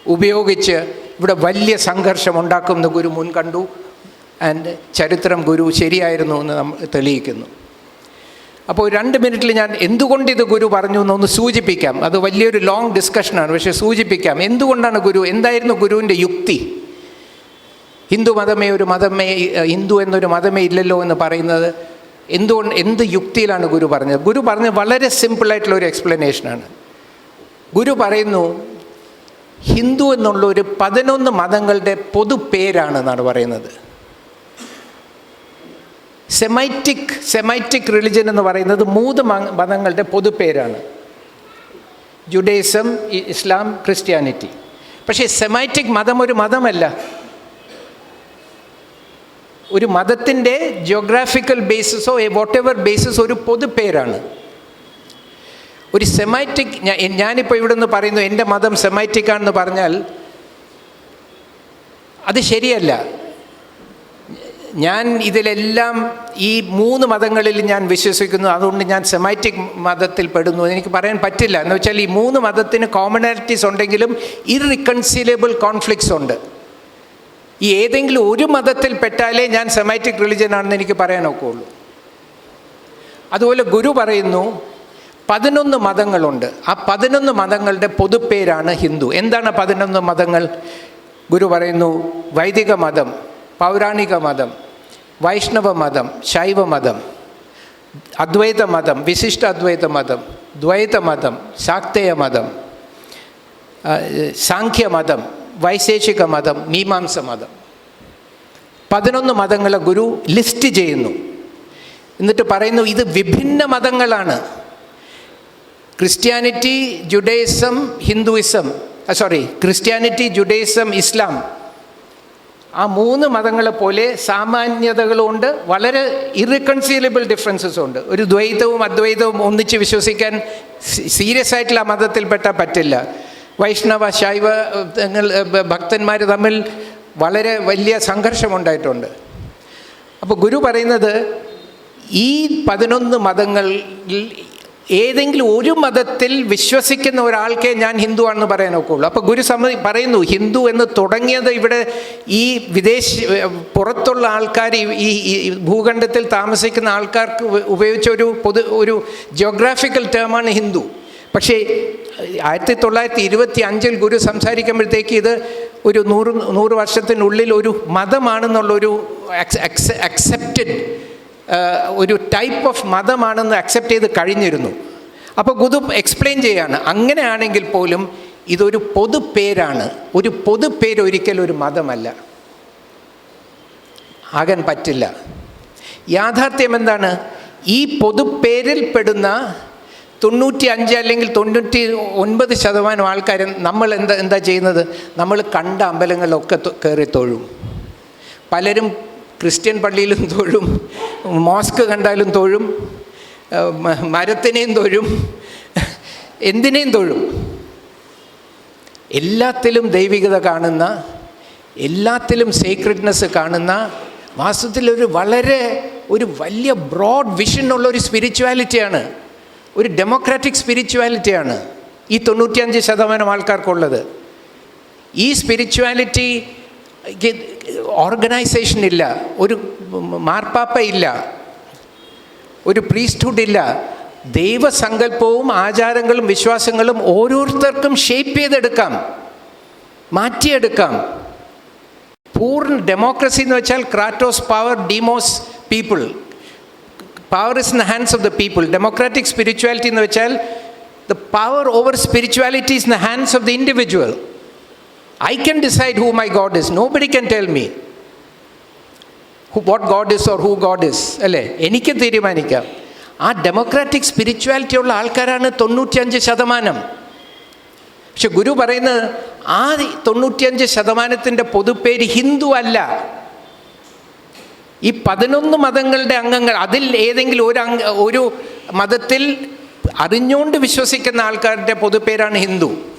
Speaker 1: ഉപയോഗിച്ച് ഇവിടെ വലിയ സംഘർഷം ഉണ്ടാക്കുമെന്ന് ഗുരു മുൻ കണ്ടു. ആൻഡ് ചരിത്രം ഗുരു ശരിയായിരുന്നു എന്ന് നമ്മൾ തെളിയിക്കുന്നു. അപ്പോൾ രണ്ട് മിനിറ്റിൽ ഞാൻ എന്തുകൊണ്ട് ഇത് ഗുരു പറഞ്ഞു എന്നൊന്ന് സൂചിപ്പിക്കാം. അത് വലിയൊരു ലോങ് ഡിസ്കഷനാണ് പക്ഷേ സൂചിപ്പിക്കാം. എന്തുകൊണ്ടാണ് ഗുരു എന്തായിരുന്നു ഗുരുവിന്റെ യുക്തി? ഹിന്ദു മതമേ ഒരു മതമേ ഹിന്ദു എന്നൊരു മതമേ ഇല്ലല്ലോ എന്ന് പറയുന്നത് എന്തുകൊണ്ട് എന്ത് യുക്തിയിലാണ് ഗുരു പറഞ്ഞത്? ഗുരു പറഞ്ഞത് വളരെ സിമ്പിളായിട്ടുള്ള ഒരു എക്സ്പ്ലനേഷനാണ് ഗുരു പറയുന്നു ഹിന്ദു എന്നുള്ള ഒരു പതിനൊന്ന് മതങ്ങളുടെ പൊതു പേരാണെന്നാണ് പറയുന്നത്. സെമൈറ്റിക് സെമൈറ്റിക് റിലിജൻ എന്ന് പറയുന്നത് മൂന്ന് മതങ്ങളുടെ പൊതുപേരാണ്. ജുഡേസം ഇസ്ലാം ക്രിസ്ത്യാനിറ്റി പക്ഷേ സെമൈറ്റിക് മതം ഒരു മതമല്ല. ഒരു മതത്തിന്റെ ജിയോഗ്രാഫിക്കൽ ബേസിസോ വാട്ട് എവർ ബേസിസ് ഒരു പൊതുപേരാണ്. ഒരു സെമൈറ്റിക് ഞാനിപ്പോൾ ഇവിടെ നിന്ന് പറയുന്നു എന്റെ മതം സെമൈറ്റിക് ആണെന്ന് പറഞ്ഞാൽ അത് ശരിയല്ല. ഞാൻ ഇതിലെല്ലാം ഈ മൂന്ന് മതങ്ങളിൽ ഞാൻ വിശ്വസിക്കുന്നു. അതുകൊണ്ട് ഞാൻ സെമാറ്റിക് മതത്തിൽ പെടുന്നു. എനിക്ക് പറയാൻ പറ്റില്ല. എന്ന് വെച്ചാൽ ഈ മൂന്ന് മതത്തിന് കോമണാലിറ്റീസ് ഉണ്ടെങ്കിലും ഇറിക്കൺസിലബിൾ കോൺഫ്ലിക്ട്സ് ഉണ്ട്. ഈ ഏതെങ്കിലും ഒരു മതത്തിൽ പെട്ടാലേ ഞാൻ സെമാറ്റിക് റിലിജൻ ആണെന്ന് എനിക്ക് പറയാൻ ഒക്കുള്ളൂ അതുപോലെ ഗുരു പറയുന്നു പതിനൊന്ന് മതങ്ങളുണ്ട്. ആ പതിനൊന്ന് മതങ്ങളുടെ പൊതുപ്പേരാണ് ഹിന്ദു. എന്താണ് പതിനൊന്ന് മതങ്ങൾ? ഗുരു പറയുന്നു വൈദിക മതം പൗരാണിക മതം വൈഷ്ണവ മതം ശൈവ മതം അദ്വൈത മതം വിശിഷ്ട അദ്വൈത മതം ദ്വൈത മതം ശാക്തേയ മതം സാഖ്യമതം വൈശേഷിക മതം മീമാംസ മതം പതിനൊന്ന് മതങ്ങളെ ഗുരു ലിസ്റ്റ് ചെയ്യുന്നു. എന്നിട്ട് പറയുന്നു ഇത് വിഭിന്ന മതങ്ങളാണ്. Christianity Judaism Hinduism sorry Christianity Judaism Islam ആ മൂന്ന് മതങ്ങളെ പോലെ സാമാന്യതകളുണ്ട് വളരെ ഇറിക്കൺസീലബിൾ ഡിഫറൻസസ് ഉണ്ട്. ഒരു ദ്വൈതവും അദ്വൈതവും ഒന്നിച്ച് വിശ്വസിക്കാൻ സീരിയസ് ആയിട്ടുള്ള ആ മതത്തിൽപ്പെട്ടാൽ പറ്റില്ല. വൈഷ്ണവ ശൈവ ഭക്തന്മാർ തമ്മിൽ വളരെ വലിയ സംഘർഷമുണ്ടായിട്ടുണ്ട് അപ്പോൾ ഗുരു പറയുന്നത് ഈ പതിനൊന്ന് മതങ്ങളിൽ ഏതെങ്കിലും ഒരു മതത്തിൽ വിശ്വസിക്കുന്ന ഒരാൾക്കേ ഞാൻ ഹിന്ദു ആണെന്ന് പറയാൻ ഒക്കുള്ളൂ അപ്പോൾ ഗുരു സമ്മതി പറയുന്നു ഹിന്ദു എന്ന് തുടങ്ങിയത് ഇവിടെ ഈ വിദേശ പുറത്തുള്ള ആൾക്കാർ ഈ ഭൂഖണ്ഡത്തിൽ താമസിക്കുന്ന ആൾക്കാർക്ക് ഉപയോഗിച്ച ഒരു പൊതു ഒരു ജിയോഗ്രാഫിക്കൽ ടേമാണ് ഹിന്ദു. പക്ഷേ ആയിരത്തി തൊള്ളായിരത്തി ഇരുപത്തി അഞ്ചിൽ ഗുരു സംസാരിക്കുമ്പോഴത്തേക്ക് ഇത് ഒരു നൂറ് നൂറ് വർഷത്തിനുള്ളിൽ ഒരു മതമാണെന്നുള്ളൊരു അക്സെപ്റ്റഡ് ഒരു ടൈപ്പ് ഓഫ് മതമാണെന്ന് അക്സെപ്റ്റ് ചെയ്ത് കഴിഞ്ഞിരുന്നു. അപ്പോൾ ഗുദു എക്സ്പ്ലെയിൻ ചെയ്യാണ് അങ്ങനെയാണെങ്കിൽ പോലും ഇതൊരു പൊതുപ്പേരാണ് ഒരു പൊതുപ്പേര് ഒരിക്കലും ഒരു മതമല്ല. ആകാൻ പറ്റില്ല. യാഥാർത്ഥ്യം എന്താണ്? ഈ പൊതുപ്പേരിൽ പെടുന്ന തൊണ്ണൂറ്റി അഞ്ച് അല്ലെങ്കിൽ തൊണ്ണൂറ്റി ഒൻപത് ശതമാനം ആൾക്കാർ നമ്മൾ എന്താ എന്താ ചെയ്യുന്നത്? നമ്മൾ കണ്ട അമ്പലങ്ങളിലൊക്കെ കയറി തൊഴും. പലരും ക്രിസ്ത്യൻ പള്ളിയിലും തൊഴും മോസ്ക് കണ്ടാലും തൊഴും മരത്തിനെയും തൊഴും എന്തിനേയും തൊഴും. എല്ലാത്തിലും ദൈവികത കാണുന്ന എല്ലാത്തിലും സീക്രട്നെസ് കാണുന്ന വാസ്തവത്തിൽ ഒരു വളരെ ഒരു വലിയ ബ്രോഡ് വിഷൻ ഉള്ള ഒരു സ്പിരിച്വാലിറ്റിയാണ് ഒരു ഡെമോക്രാറ്റിക് സ്പിരിച്വാലിറ്റിയാണ് ഈ തൊണ്ണൂറ്റിയഞ്ച് ശതമാനം ആൾക്കാർക്കുള്ളത്. ഈ സ്പിരിച്വാലിറ്റി ഓർഗനൈസേഷൻ ഇല്ല ഒരു മാർപ്പാപ്പ ഇല്ല ഒരു പ്രീസ്റ്റ്ഹുഡ് ഇല്ല. ദൈവസങ്കല്പവും ആചാരങ്ങളും വിശ്വാസങ്ങളും ഓരോരുത്തർക്കും ഷേപ്പ് ചെയ്തെടുക്കാം മാറ്റിയെടുക്കാം. പൂർണ ഡെമോക്രസി എന്ന് വെച്ചാൽ Kratos power Demos people. Power is in the hands of the people. Democratic spirituality എന്ന് വെച്ചാൽ the power over spirituality is in the hands of the individual. I can decide who my god is nobody can tell me what god is or who god is അല്ലേ? എനിക്ക് തീരുമാനിക്കാം. ആ democratic spirituality ഉള്ള ആൾക്കാരാണ് തൊണ്ണൂറ്റിയഞ്ച് ശതമാനം. പക്ഷെ ഗുരു പറയുന്നത് ആ തൊണ്ണൂറ്റിയഞ്ച് ശതമാനത്തിന്റെ പൊതുപ്പേര് ഹിന്ദു അല്ല. ഈ പതിനൊന്ന് മതങ്ങളുടെ അംഗങ്ങൾ അതിൽ ഏതെങ്കിലും ഒരു അംഗ ഒരു മതത്തിൽ അറിഞ്ഞുകൊണ്ട് വിശ്വസിക്കുന്ന ആൾക്കാരുടെ പൊതുപ്പേരാണ് ഹിന്ദു.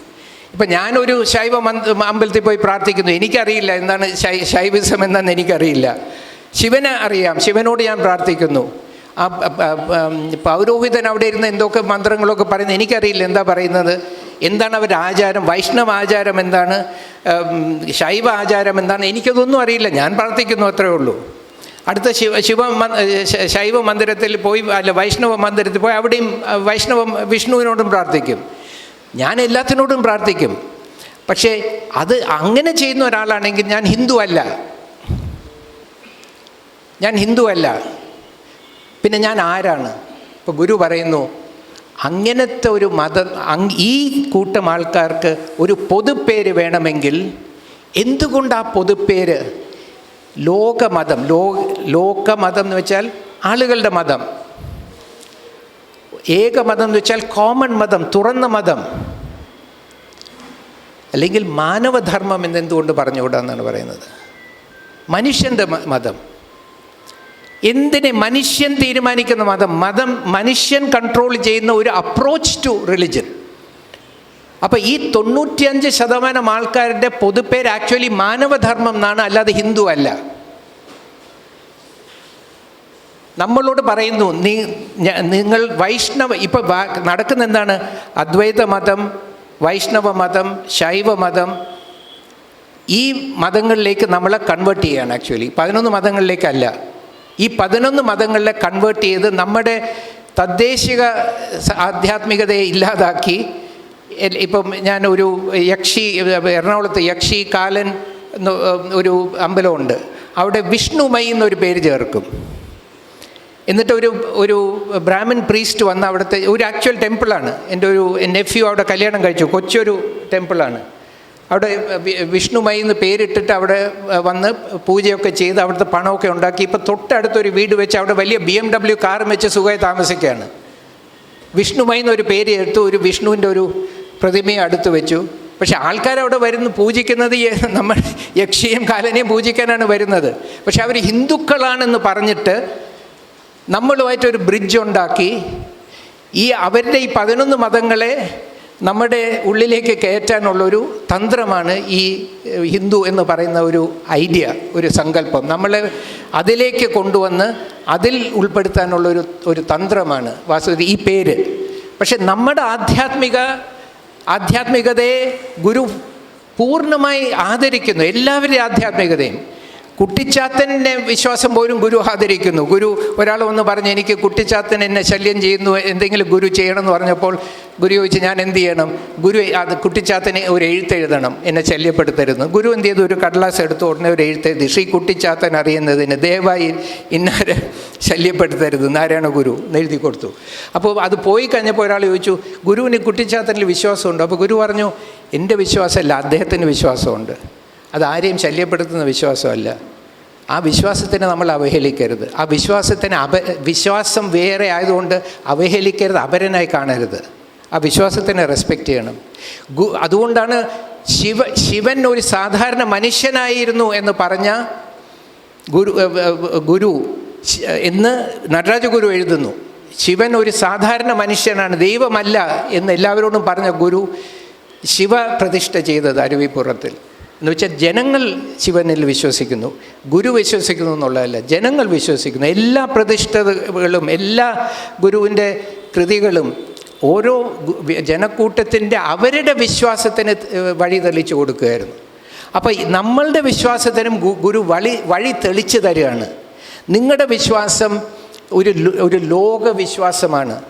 Speaker 1: ഇപ്പം ഞാനൊരു ശൈവ അമ്പലത്തിൽ പോയി പ്രാർത്ഥിക്കുന്നു. എനിക്കറിയില്ല എന്താണ് ശൈ ശൈവിസം എന്താണെന്ന് എനിക്കറിയില്ല. ശിവനെ അറിയാം. ശിവനോട് ഞാൻ പ്രാർത്ഥിക്കുന്നു. ആ പൗരോഹിതൻ അവിടെ ഇരുന്ന് എന്തൊക്കെ മന്ത്രങ്ങളൊക്കെ പറയുന്നത് എനിക്കറിയില്ല എന്താ പറയുന്നത്. എന്താണ് അവരുടെ ആചാരം? വൈഷ്ണവ ആചാരം എന്താണ്? ശൈവ ആചാരം എന്താണ്? എനിക്കതൊന്നും അറിയില്ല. ഞാൻ പ്രാർത്ഥിക്കുന്നു അത്രേ ഉള്ളൂ. അടുത്ത ശിവ ശിവ ശൈവ മന്ദിരത്തിൽ പോയി അല്ല വൈഷ്ണവ മന്ദിരത്തിൽ പോയി അവിടെയും വൈഷ്ണവ വിഷ്ണുവിനോടും പ്രാർത്ഥിക്കും. ഞാൻ എല്ലാത്തിനോടും പ്രാർത്ഥിക്കും. പക്ഷേ അത് അങ്ങനെ ചെയ്യുന്ന ഒരാളാണെങ്കിൽ ഞാൻ ഹിന്ദു അല്ല. ഞാൻ ഹിന്ദു അല്ല. പിന്നെ ഞാൻ ആരാണ്? ഇപ്പോൾ ഗുരു പറയുന്നു അങ്ങനത്തെ ഒരു മത ഈ കൂട്ടം ആൾക്കാർക്ക് ഒരു പൊതുപ്പേര് വേണമെങ്കിൽ എന്തുകൊണ്ട് ആ പൊതുപ്പേര് ലോകമതം ലോ ലോകമതം എന്ന് വെച്ചാൽ ആളുകളുടെ മതം? ഏകമതം എന്ന് വെച്ചാൽ കോമൺ മതം തുറന്ന മതം. അല്ലെങ്കിൽ മാനവധർമ്മം എന്നെന്തുകൊണ്ട് പറഞ്ഞുകൂടാന്നാണ് പറയുന്നത്? മനുഷ്യന്റെ മതം. എന്തിനെ മനുഷ്യൻ തീരുമാനിക്കുന്ന മതം? മതം മനുഷ്യൻ കൺട്രോൾ ചെയ്യുന്ന ഒരു അപ്രോച്ച് ടു റിലിജൻ അപ്പോൾ ഈ തൊണ്ണൂറ്റിയഞ്ച് ശതമാനം ആൾക്കാരുടെ പൊതുപ്പേര് ആക്ച്വലി മാനവധർമ്മം എന്നാണ് അല്ലാതെ ഹിന്ദു അല്ല. നമ്മളോട് പറയുന്നു നീ നിങ്ങൾ വൈഷ്ണവ ഇപ്പോൾ നടക്കുന്ന എന്താണ്? അദ്വൈത മതം വൈഷ്ണവ മതം ശൈവ മതം. ഈ മതങ്ങളിലേക്ക് നമ്മളെ കൺവേർട്ട് ചെയ്യാണ് ആക്ച്വലി പതിനൊന്ന് മതങ്ങളിലേക്കല്ല. ഈ പതിനൊന്ന് മതങ്ങളിലെ കൺവേർട്ട് ചെയ്ത് നമ്മുടെ തദ്ദേശിക ആധ്യാത്മികതയെ ഇല്ലാതാക്കി. ഇപ്പം ഒരു യക്ഷി എറണാകുളത്ത് യക്ഷി കാലൻ ഒരു അമ്പലമുണ്ട്. അവിടെ വിഷ്ണുമയി എന്നൊരു പേര് ചേർക്കും. എന്നിട്ട് ഒരു ഒരു ബ്രാഹ്മിൻ പ്രീസ്റ്റ് വന്ന് അവിടുത്തെ ഒരു ആക്ച്വൽ ടെമ്പിളാണ് എന്റെ ഒരു നെഫ്യൂ അവിടെ കല്യാണം കഴിച്ചു. കൊച്ചൊരു ടെമ്പിളാണ് അവിടെ വിഷ്ണുമായി എന്ന് പേരിട്ടിട്ട് അവിടെ വന്ന് പൂജയൊക്കെ ചെയ്ത് അവിടുത്തെ പണമൊക്കെ ഉണ്ടാക്കി. ഇപ്പോൾ തൊട്ടടുത്തൊരു വീട് വെച്ച് അവിടെ വലിയ ബി എം ഡബ്ല്യു കാറും വെച്ച് സുഖമായി താമസിക്കുകയാണ്. വിഷ്ണുമായി എന്നൊരു പേര് എടുത്തു ഒരു വിഷ്ണുവിന്റെ ഒരു പ്രതിമയെ അടുത്ത് വെച്ചു. പക്ഷേ ആൾക്കാർ അവിടെ വരുന്നു പൂജിക്കുന്നത് നമ്മൾ യക്ഷിയും കാലനെയും പൂജിക്കാനാണ് വരുന്നത്. പക്ഷെ അവർ ഹിന്ദുക്കളാണെന്ന് പറഞ്ഞിട്ട് നമ്മളുമായിട്ടൊരു ബ്രിഡ്ജ് ഉണ്ടാക്കി ഈ അവരുടെ ഈ പതിനൊന്ന് മതങ്ങളെ നമ്മുടെ ഉള്ളിലേക്ക് കയറ്റാനുള്ളൊരു തന്ത്രമാണ് ഈ ഹിന്ദു എന്ന് പറയുന്ന ഒരു ഐഡിയ ഒരു സങ്കല്പം. നമ്മൾ അതിലേക്ക് കൊണ്ടുവന്ന് അതിൽ ഉൾപ്പെടുത്താനുള്ളൊരു ഒരു തന്ത്രമാണ് വാസ്തവത്തിൽ ഈ പേര്. പക്ഷെ നമ്മുടെ ആധ്യാത്മിക ആധ്യാത്മികതയെ ഗുരു പൂർണമായി ആദരിക്കുന്നു എല്ലാവരുടെയും ആധ്യാത്മികതയും. കുട്ടിച്ചാത്തന്റെ വിശ്വാസം പോലും ഗുരു ആദരിക്കുന്നു. ഗുരു ഒരാൾ ഒന്ന് പറഞ്ഞ് എനിക്ക് കുട്ടിച്ചാത്തൻ എന്നെ ശല്യം ചെയ്യുന്നു എന്തെങ്കിലും ഗുരു ചെയ്യണമെന്ന് പറഞ്ഞപ്പോൾ ഗുരു ചോദിച്ചു ഞാൻ എന്ത് ചെയ്യണം? ഗുരു അത് കുട്ടിച്ചാത്തനെ ഒരു എഴുത്തെഴുതണം എന്നെ ശല്യപ്പെടുത്തരുന്നു ഗുരു എന്ത് ചെയ്തു? ഒരു കടലാസ് എടുത്ത് ഉടനെ ഒരു എഴുത്തെഴുതി ശ്രീ കുട്ടിച്ചാത്തൻ അറിയുന്നതിന് ദയവായി ഇന്നാരെ ശല്യപ്പെടുത്തരുത്. നാരായണ ഗുരു എഴുതി കൊടുത്തു. അപ്പോൾ അത് പോയി കഴിഞ്ഞപ്പോൾ ഒരാൾ ചോദിച്ചു ഗുരുവിന് കുട്ടിച്ചാത്തനിൽ വിശ്വാസമുണ്ട്? അപ്പോൾ ഗുരു പറഞ്ഞു എന്റെ വിശ്വാസമല്ല അദ്ദേഹത്തിന് വിശ്വാസമുണ്ട്. അത് ആരെയും ശല്യപ്പെടുത്തുന്ന വിശ്വാസമല്ല. ആ വിശ്വാസത്തിനെ നമ്മൾ അവഹേളിക്കരുത്. ആ വിശ്വാസത്തിന് അപ വിശ്വാസം വേറെ ആയതുകൊണ്ട് അവഹേളിക്കരുത് അപരനായി കാണരുത്. ആ വിശ്വാസത്തിനെ റെസ്പെക്റ്റ് ചെയ്യണം. ഗു അതുകൊണ്ടാണ് ശിവ ശിവൻ ഒരു സാധാരണ മനുഷ്യനായിരുന്നു എന്ന് പറഞ്ഞ ഗുരു ഗുരു എന്ന് നടരാജ ഗുരു എഴുതുന്നു. ശിവൻ ഒരു സാധാരണ മനുഷ്യനാണ് ദൈവമല്ല എന്ന് എല്ലാവരോടും പറഞ്ഞ ഗുരു ശിവ പ്രതിഷ്ഠ ചെയ്തത് അരുവിപ്പുറത്തിൽ. എന്ന് വെച്ചാൽ ജനങ്ങൾ ശിവനിൽ വിശ്വസിക്കുന്നു ഗുരു വിശ്വസിക്കുന്നു എന്നുള്ളതല്ല ജനങ്ങൾ വിശ്വസിക്കുന്നു. എല്ലാ പ്രതിഷ്ഠകളും എല്ലാ ഗുരുവിന്റെ കൃതികളും ഓരോ ജനക്കൂട്ടത്തിന്റെ അവരുടെ വിശ്വാസത്തിന് വഴി തെളിച്ചു കൊടുക്കുകയായിരുന്നു. അപ്പോൾ നമ്മളുടെ വിശ്വാസത്തിനും ഗുരു വഴി വഴി തെളിച്ചു തരികയാണ്. നിങ്ങളുടെ വിശ്വാസം ഒരു ഒരു ലോകവിശ്വാസമാണ്.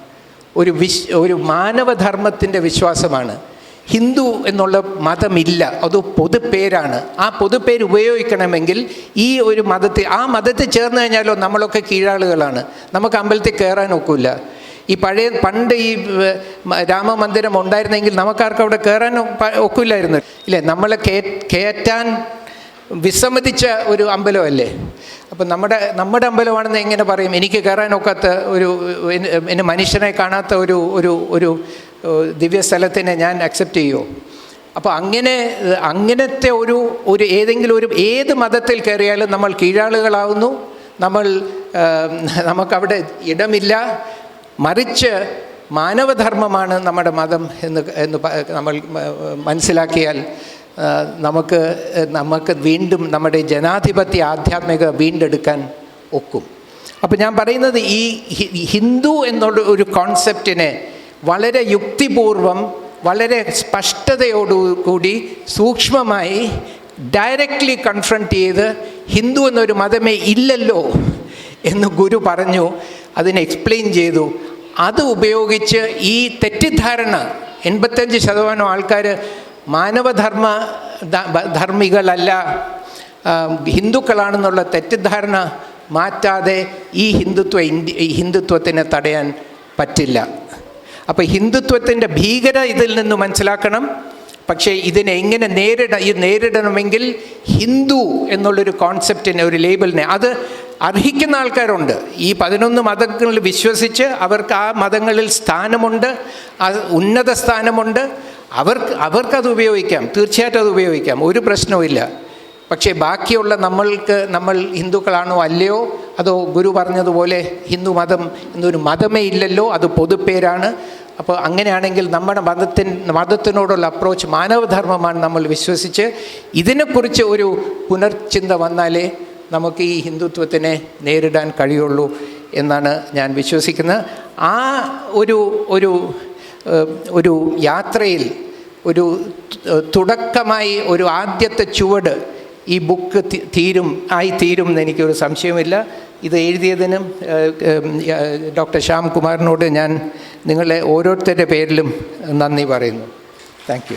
Speaker 1: ഒരു വിശ് ഒരു മാനവധർമ്മത്തിന്റെ വിശ്വാസമാണ്. ഹിന്ദു എന്നുള്ള മതമില്ല. അത് പൊതുപേരാണ്. ആ പൊതുപേര് ഉപയോഗിക്കണമെങ്കിൽ ഈ ഒരു മതത്തിൽ ആ മതത്തിൽ ചേർന്ന് കഴിഞ്ഞാലോ നമ്മളൊക്കെ കീഴാളുകളാണ്. നമുക്ക് അമ്പലത്തിൽ കയറാൻ ഒക്കില്ല. ഈ പഴയ പണ്ട് ഈ രാമമന്ദിരം ഉണ്ടായിരുന്നെങ്കിൽ നമുക്കാർക്ക് അവിടെ കയറാൻ ഒക്കില്ലായിരുന്നു. ഇല്ലേ? നമ്മൾ കേ കയറ്റാൻ വിസമ്മതിച്ച ഒരു അമ്പലമല്ലേ? അപ്പം നമ്മുടെ നമ്മുടെ അമ്പലമാണെന്ന് എങ്ങനെ പറയും? എനിക്ക് കയറാനൊക്കാത്ത ഒരു എന്നെ- മനുഷ്യനെ കാണാത്ത ഒരു ഒരു ഒരു ദിവ്യസ്ഥലത്തിനെ ഞാൻ അക്സെപ്റ്റ് ചെയ്യുമോ അപ്പോൾ അങ്ങനെ അങ്ങനത്തെ ഒരു ഒരു ഏതെങ്കിലും ഒരു ഏത് മതത്തിൽ കയറിയാലും നമ്മൾ കീഴാളുകളാവുന്നു. നമ്മൾ നമുക്കവിടെ ഇടമില്ല. മറിച്ച് മാനവധർമ്മമാണ് നമ്മുടെ മതം എന്ന് എന്ന് നമ്മൾ മനസ്സിലാക്കിയാൽ നമുക്ക് നമുക്ക് വീണ്ടും നമ്മുടെ ജനാധിപത്യ ആധ്യാത്മിക വീണ്ടെടുക്കാൻ ഒക്കും. അപ്പോൾ ഞാൻ പറയുന്നത് ഈ ഹിന്ദു എന്നുള്ള ഒരു കോൺസെപ്റ്റിനെ വളരെ യുക്തിപൂർവം വളരെ സ്പഷ്ടതയോടുകൂടി സൂക്ഷ്മമായി ഡയറക്റ്റ്ലി കൺഫ്രണ്ട് ചെയ്ത് ഹിന്ദു എന്നൊരു മതമേ ഇല്ലല്ലോ എന്ന് ഗുരു പറഞ്ഞു അതിനെ എക്സ്പ്ലെയിൻ ചെയ്തു. അത് ഉപയോഗിച്ച് ഈ തെറ്റിദ്ധാരണ എൺപത്തഞ്ച് ശതമാനം ആൾക്കാർ മാനവധർമ്മ ധർമ്മികളല്ല ഹിന്ദുക്കളാണെന്നുള്ള തെറ്റിദ്ധാരണ മാറ്റാതെ ഈ ഹിന്ദുത്വ ഇന്ത്യ ഹിന്ദുത്വത്തിനെ തടയാൻ പറ്റില്ല. അപ്പോൾ ഹിന്ദുത്വത്തിന്റെ ഭീകര ഇതിൽ നിന്ന് മനസ്സിലാക്കണം. പക്ഷേ ഇതിനെ എങ്ങനെ നേരിട നേരിടണമെങ്കിൽ ഹിന്ദു എന്നുള്ളൊരു കോൺസെപ്റ്റിനെ ഒരു ലേബലിനെ അത് അർഹിക്കുന്ന ആൾക്കാരുണ്ട്. ഈ പതിനൊന്ന് മതങ്ങളിൽ വിശ്വസിച്ച് അവർക്ക് ആ മതങ്ങളിൽ സ്ഥാനമുണ്ട് ഉന്നത സ്ഥാനമുണ്ട്. അവർക്ക് അവർക്കത് ഉപയോഗിക്കാം. തീർച്ചയായിട്ടും അത് ഉപയോഗിക്കാം. ഒരു പ്രശ്നവുമില്ല. പക്ഷേ ബാക്കിയുള്ള നമ്മൾക്ക് നമ്മൾ ഹിന്ദുക്കളാണോ അല്ലയോ? അതോ ഗുരു പറഞ്ഞതുപോലെ ഹിന്ദു മതം എന്നൊരു മതമേ ഇല്ലല്ലോ അത് പൊതുപ്പേരാണ്. അപ്പോൾ അങ്ങനെയാണെങ്കിൽ നമ്മുടെ മതത്തിൻ മതത്തിനോടുള്ള അപ്രോച്ച് മാനവധർമ്മമാണ് നമ്മൾ വിശ്വസിച്ച്. ഇതിനെക്കുറിച്ച് ഒരു പുനർചിന്ത വന്നാലേ നമുക്ക് ഈ ഹിന്ദുത്വത്തിനെ നേരിടാൻ കഴിയുള്ളൂ എന്നാണ് ഞാൻ വിശ്വസിക്കുന്നത്. ആ ഒരു ഒരു ഒരു യാത്രയിൽ ഒരു തുടക്കമായി ഒരു ആദ്യത്തെ ചുവട് ഈ ബുക്ക് തീരും ആയി തീരും എന്ന് എനിക്കൊരു സംശയമില്ല ഇത് എഴുതിയതിനും ഡോക്ടർ ശ്യാം കുമാറിനോട് ഞാൻ നിങ്ങളെ ഓരോരുത്തരുടെ പേരിലും നന്ദി പറയുന്നു. താങ്ക്